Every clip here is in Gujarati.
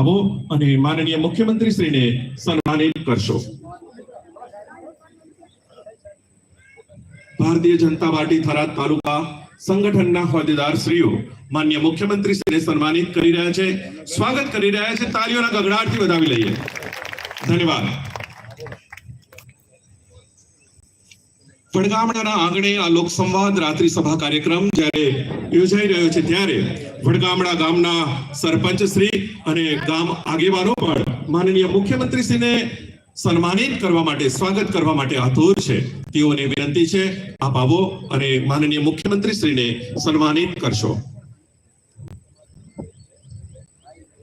આવો અને માનનીય મુખ્યમંત્રી સન્માનિત કરશો. ભારતીય જનતા પાર્ટી થરાદ તાલુકા સંગઠનના હોદ્દેદાર શ્રીઓ માન્ય મુખ્યમંત્રી શ્રીને સન્માનિત કરી રહ્યા છે. સ્વાગત કરી રહ્યા છે તાળીઓના ગગડાટથી વધાવી લઈએ. ધન્યવાદ. વડગામડાના આંગણે આ લોકસંવાદ રાત્રિ સભા કાર્યક્રમ જ્યારે યોજાઈ રહ્યો છે ત્યારે વડગામડા ગામના સરપંચ શ્રી અને ગામ આગેવાનો પણ માનનીય મુખ્યમંત્રી શ્રીને સન્માનિત કરવા માટે, સ્વાગત કરવા માટે આતુર છે. તેઓને વિનંતી છે, આપ આવો અને માનનીય મુખ્યમંત્રી શ્રીને સન્માનિત કરશો.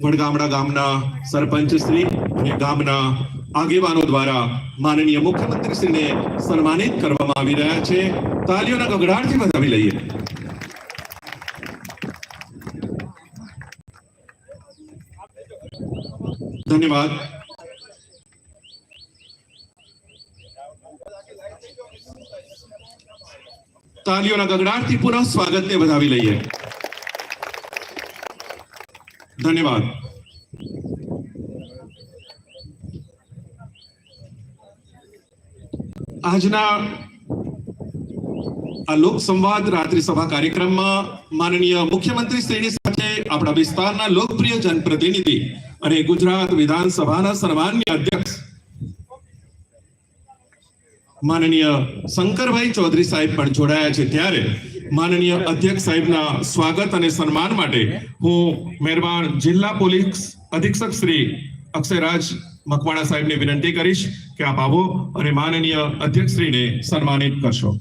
વડગામડા ગામના સરપંચ શ્રી અને ગામના આગેવાનો દ્વારા માનનીય મુખ્યમંત્રીશ્રીને સન્માનિત કરવામાં આવી રહ્યા છે. તાલીઓના ગગડાટથી વધાવી લઈએ. ધન્યવાદ. તાલીઓના ગગડાટથી પુનઃ સ્વાગતને વધાવી લઈએ. ધન્યવાદ. આજના આ લોક સંવાદ રાત્રિ સભા કાર્યક્રમમાં માનનીય મુખ્યમંત્રી શ્રીની સાથે આપણા વિસ્તારના લોકપ્રિય જનપ્રતિનિધિ અને ગુજરાત વિધાનસભાના સન્માન્ય અધ્યક્ષ માનનીય શંકરભાઈ ચૌધરી સાહેબ પણ જોડાયા છે. ત્યારે માનનીય અધ્યક્ષ સાહેબના સ્વાગત અને સન્માન માટે હું મહેરબાન જિલ્લા પોલીસ અધિક્ષક શ્રી અક્ષયરાજ મકવાણા સાહેબને વિનંતી કરીશ. કે આપ આવો અને માનનીય અધ્યક્ષ શ્રીને સન્માનિત કરશો.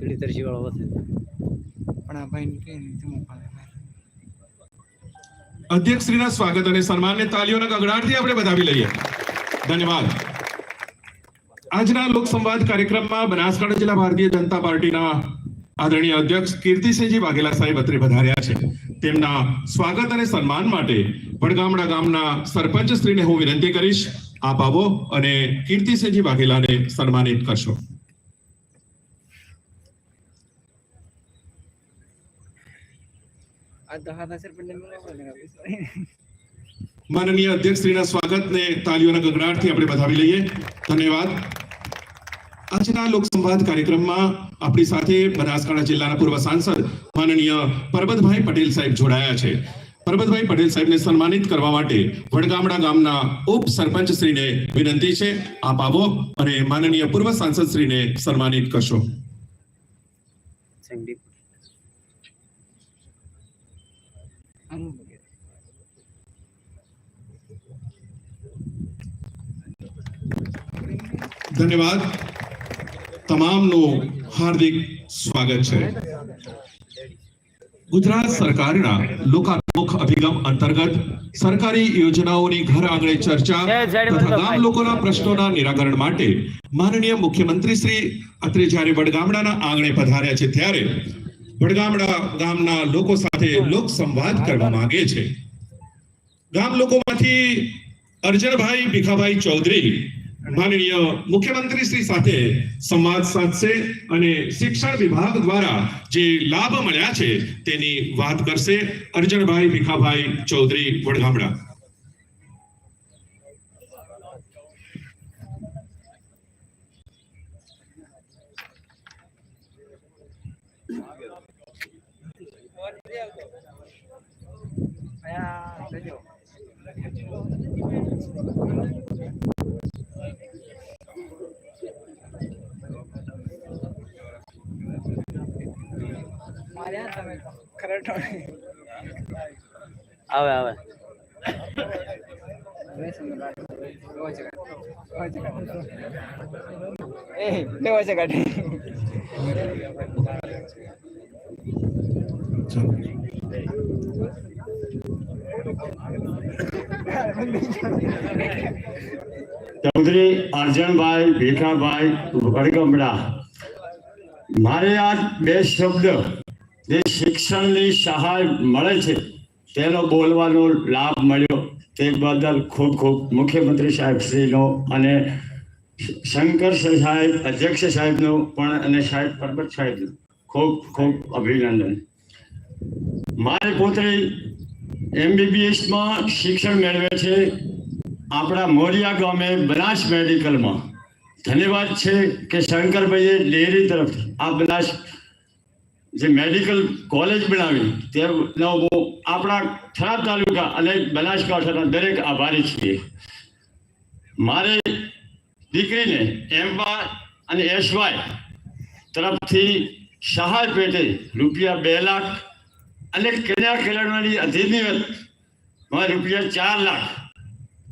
પેલી તરસી વાળો વધે પણ આ ભાઈ કઈ રીતે મોકલે અધ્યક્ષ શ્રીના સ્વાગત અને સન્માનને તાલીઓના ગગડાટથી આપણે વધાવી લઈએ. ધન્યવાદ. આજના લોક સંવાદ કાર્યક્રમમાં બનાસકાંઠા જિલ્લા ભારતીય જનતા પાર્ટીના આદરણીય અધ્યક્ષ કીર્તિસિંહજી વાઘેલા સાહેબ અત્રે વધાર્યા છે. તેમના સ્વાગત અને સન્માન માટે વડગામડા ગામના સરપંચ શ્રીને હું વિનંતી કરીશ. આપ આવો અને કીર્તિસિંહજી વાઘેલાને સન્માનિત કરશો. માનનીય અધ્યક્ષ શ્રીના સ્વાગતને તાલીઓના ગગડાટથી આપણે વધાવી લઈએ. ધન્યવાદ. આજના લોક સંવાદ કાર્યક્રમમાં આપણી સાથે બનાસકાંઠા જિલ્લાના પૂર્વ સાંસદ માનનીય પરબતભાઈ પટેલ સાહેબ જોડાયા છે. પરબતભાઈ પટેલ સાહેબને સન્માનિત કરવા માટે વડગામડા ગામના ઉપ સરપંચ શ્રીને વિનંતી છે. આપ આવો અને માનનીય પૂર્વ સાંસદ શ્રીને સન્માનિત કરશો. ધન્યવાદ. તમામનું હાર્દિક સ્વાગત છે. ગુજરાત સરકારના લોકાભિમુખ અભિગમ અંતર્ગત સરકારી યોજનાઓની ઘર આંગણે ચર્ચા તથા ગામ લોકોના પ્રશ્નોના નિરાકરણ માટે માનનીય મુખ્યમંત્રી શ્રી અત્રે જ્યારે વડગામડાના આંગણે પધાર્યા છે ત્યારે વડગામડા ગામના લોકો સાથે લોક સંવાદ કરવા માંગે છે. ગામ લોકોમાંથી અર્જનભાઈ ભીખાભાઈ ચૌધરી માનનીય મુખ્યમંત્રી શ્રી સાથે સંવાદ સાધશે અને શિક્ષણ વિભાગ દ્વારા જે લાભ મળ્યા છે તેની વાત કરશે અર્જનભાઈ ભીખાભાઈ ચૌધરી વડગામડા. આયા જજો મારે આ તમે ખરેખર આવે આવે એ લેવા છે કાઢી ચૌધરી અર્જણભાઈ ભીખાભાઈ વડગમડા મારે આ બે શબ્દ જે શિક્ષણની સહાય મળે છે, તેનો બોલવાનો લાભ મળ્યો. તે બદલ ખૂબ ખૂબ મુખ્યમંત્રી સાહેબ શ્રીનો અને શંકર સાહેબ, અધ્યક્ષ સાહેબનો પણ અને સાહેબ પરબત સાહેબનો ખૂબ ખૂબ અભિનંદન. મારે પોતે એમબીબીએસમાં શિક્ષણ મેળવે છે. આપણા મોરિયા ગામે બનાસ મેડિકલમાં. ધન્યવાદ છે કે શંકરભાઈએ ડેરી તરફ આ બનાસ જે મેડિકલ કોલેજ બનાવી તેનો હું આપણા થરાદ તાલુકા અને બનાસકાંઠાના દરેક આભારી છીએ. મારે દીકરીને એમવા અને એસવાય તરફથી સહાય પેટે રૂપિયા બે લાખ અને કન્યા અધિનિયમ મારે રૂપિયા ચાર લાખ.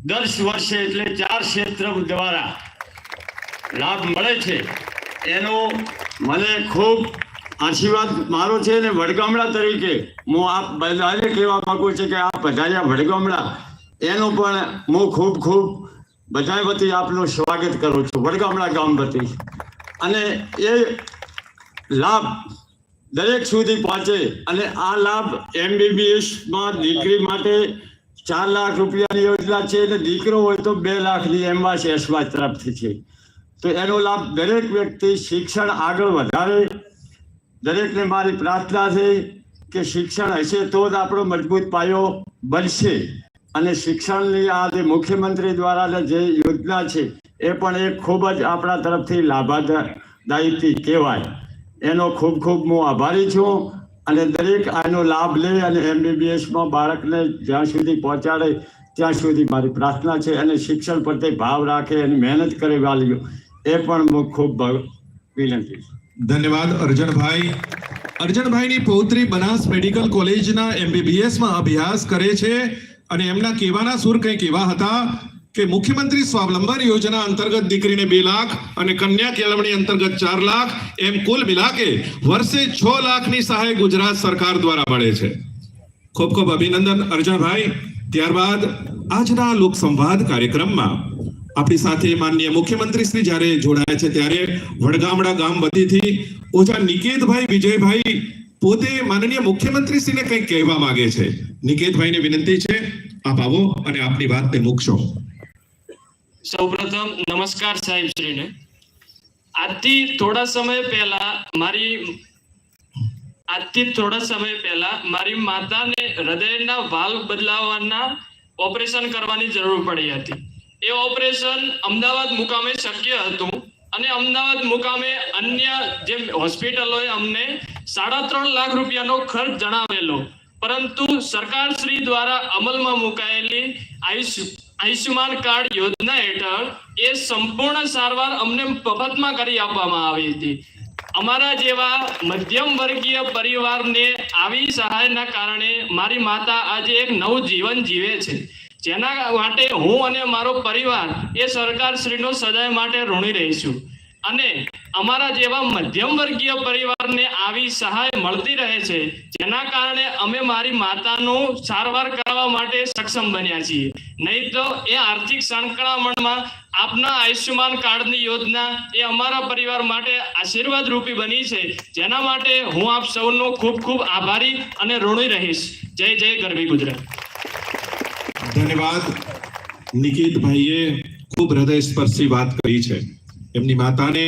દસ વર્ષે એટલે ચાર ક્ષેત્ર દ્વારા લાભ મળે છે. એનો મને ખૂબ આશીર્વાદ મારો છે ને વડગામડા તરીકે હું આપ બધાને કહેવા માંગુ છું કે આ પધાર્યા વડગામડા એનો પણ હું ખૂબ ખૂબ બધા વતી આપનું સ્વાગત કરું છું, વડગામડા ગામ વતી. અને એ લાભ દરેક સુધી પહોંચે અને આ લાભ એમબીબીએસમાં દીકરી માટે ચાર લાખ રૂપિયાની યોજના છે અને દીકરો હોય તો બે લાખની એમવાસ એસવાસ તરફથી છે. તો એનો લાભ દરેક વ્યક્તિ શિક્ષણ આગળ વધારે દરેકને મારી પ્રાર્થના છે કે શિક્ષણ હશે તો જ આપણો મજબૂત પાયો બનશે. અને શિક્ષણની આ જે મુખ્યમંત્રી દ્વારા જે યોજના છે, એ પણ એક ખૂબ જ આપણા તરફથી લાભાદાયી કહેવાય. એનો ખૂબ ખૂબ હું આભારી છું અને દરેક આનો લાભ લે અને એમબીબીએસમાં બાળકને જ્યાં સુધી પહોંચાડે, ત્યાં સુધી મારી પ્રાર્થના છે અને શિક્ષણ પ્રત્યે ભાવ રાખે અને મહેનત કરે વાલીઓ, એ પણ હું ખૂબ વિનંતી છું. ધન્યવાદ, અર્જનભાઈ. અર્જનભાઈની પૌત્રી બનાસ મેડિકલ કોલેજના એમબીબીએસમાં અભ્યાસ કરે છે અને એમના કહેવાના સુર કંઈક એવા હતા કે મુખ્યમંત્રી સ્વાવલંબન યોજના અંતર્ગત દીકરીને બે લાખ અને કન્યા કેળવણી અંતર્ગત ચાર લાખ એમ કુલ મિલાકે વર્ષે છ લાખની સહાય ગુજરાત સરકાર દ્વારા મળે છે. ખૂબ ખૂબ અભિનંદન, અર્જનભાઈ. ત્યારબાદ આજના લોકસંવાદ કાર્યક્રમમાં આપણી સાથે માનનીય મુખ્યમંત્રી શ્રી જ્યારે જોડાયા છે ત્યારે વડગામડા ગામ વતીથી ઓછા નિકેતભાઈ વિજયભાઈ પોતે માનનીય મુખ્યમંત્રી શ્રીને કંઈક કહેવા માંગે છે. નિકેતભાઈને વિનંતી છે, આપ આવો અને આપની વાતને મૂકશો. સૌપ્રથમ નમસ્કાર સાહેબ શ્રીને. આજથી થોડા સમય પહેલા મારી આજથી થોડા સમય પહેલા મારી માતાને હૃદયના વાલ્વ બદલાવવાના ઓપરેશન કરવાની જરૂર પડી હતી. એ ઓપરેશન અમદાવાદ મુકામે શક્ય હતું અને અમદાવાદ મુકામે અન્ય જે હોસ્પિટલોએ અમને સાડા ત્રણ લાખ રૂપિયાનો ખર્ચ જણાવેલો. પરંતુ સરકાર શ્રી દ્વારા અમલમાં મુકાયેલી આયુષ્યમાન કાર્ડ યોજના હેઠળ એ સંપૂર્ણ સારવાર અમને મફતમાં કરી આપવામાં આવી હતી. અમારા જેવા મધ્યમ વર્ગીય પરિવારને આવી સહાયના કારણે મારી માતા આજે એક નવું જીવન જીવે છે. જેના માટે હું અને મારો પરિવાર એ સરકાર શ્રીનો સદાય માટે ઋણી રહીશું. અને અમારા જેવા મધ્યમ વર્ગીય પરિવારને આવી સહાય મળતી રહે છે, જેના કારણે અમે મારી માતાનું સારવાર કરવા માટે સક્ષમ બન્યા છીએ. નહીં તો એ આર્થિક સંકળામણમાં આપના આયુષ્યમાન કાર્ડની યોજના એ અમારા પરિવાર માટે આશીર્વાદ રૂપી બની છે. જેના માટે હું આપ સૌનો ખૂબ ખૂબ આભારી અને ઋણી રહીશ. જય જય ગરવી ગુજરાત. ધન્યવાદ. નિકિતભાઈએ ખૂબ હૃદયસ્પર્શી વાત કરી છે. એમની માતાને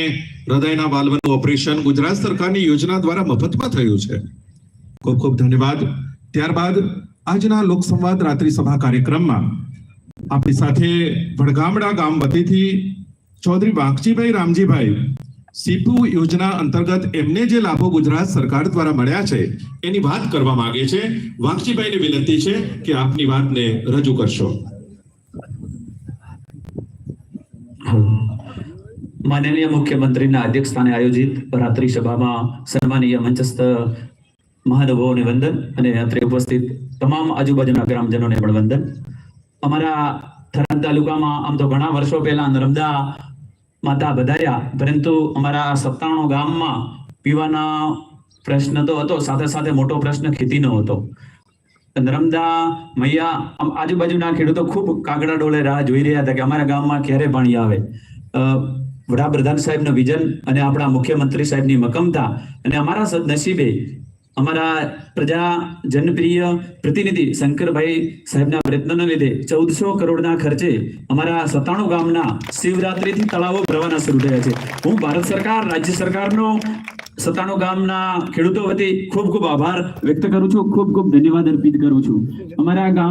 હૃદયના વાલ્વનું ઓપરેશન ગુજરાત સરકારની યોજના દ્વારા મફતમાં થયું છે. ખૂબ ખૂબ ધન્યવાદ. ત્યારબાદ આજના લોકસંવાદ રાત્રિ સભા કાર્યક્રમમાં આપણી સાથે વડગામડા ગામ વતીથી ચૌધરી વાઘજીભાઈ રામજીભાઈ સીપુ યોજના અંતર્ગત એમને જે લાભો ગુજરાત સરકાર દ્વારા મળ્યા છે, એની વાત કરવા માંગે છે. વાઘજીભાઈને વિનંતી છે કે આપની વાતને રજૂ કરશો. માનનીય મુખ્યમંત્રીના અધ્યક્ષસ્થાને આયોજિત રાત્રિ સભામાં સન્માનીય મંચસ્થ મહાનુભાવોને વંદન અને અત્રે ઉપસ્થિત તમામ આજુબાજુના ગ્રામજનોને પણ વંદન. અમારા થરાદ તાલુકામાં આમ તો ઘણા વર્ષો પહેલા નર્મદા માતા બધાયા. પરંતુ અમારા સત્તાણું ગામમાં પીવાના પ્રશ્ન તો હતો, સાથે સાથે મોટો પ્રશ્ન ખેતીનો હતો. નર્મદા, મૈયા આજુબાજુના ખેડૂતો ખૂબ કાગડા ડોલે રાહ જોઈ રહ્યા હતા કે અમારા ગામમાં ક્યારે પાણી આવે. વડાપ્રધાન સાહેબનું વિઝન અને આપણા મુખ્યમંત્રી સાહેબની મકમતા અને અમારા સદનસીબે અમારા પ્રજા જનપ્રિય પ્રતિનિધિ શંકરભાઈ સાહેબના પ્રયત્નોને લીધે ચૌદસો કરોડના ખર્ચે અમારા સતાણુ ગામના શિવરાત્રિથી તળાવો ભરવાના શરૂ થયા છે. હું ભારત સરકાર, રાજ્ય સરકારનો સત્તાણું ગામના ખેડૂતો વતી ખૂબ ખૂબ આભાર વ્યક્ત કરું છું. ખૂબ ખૂબ ધન્યવાદ અર્પિત કરું છું. અમારા ગામ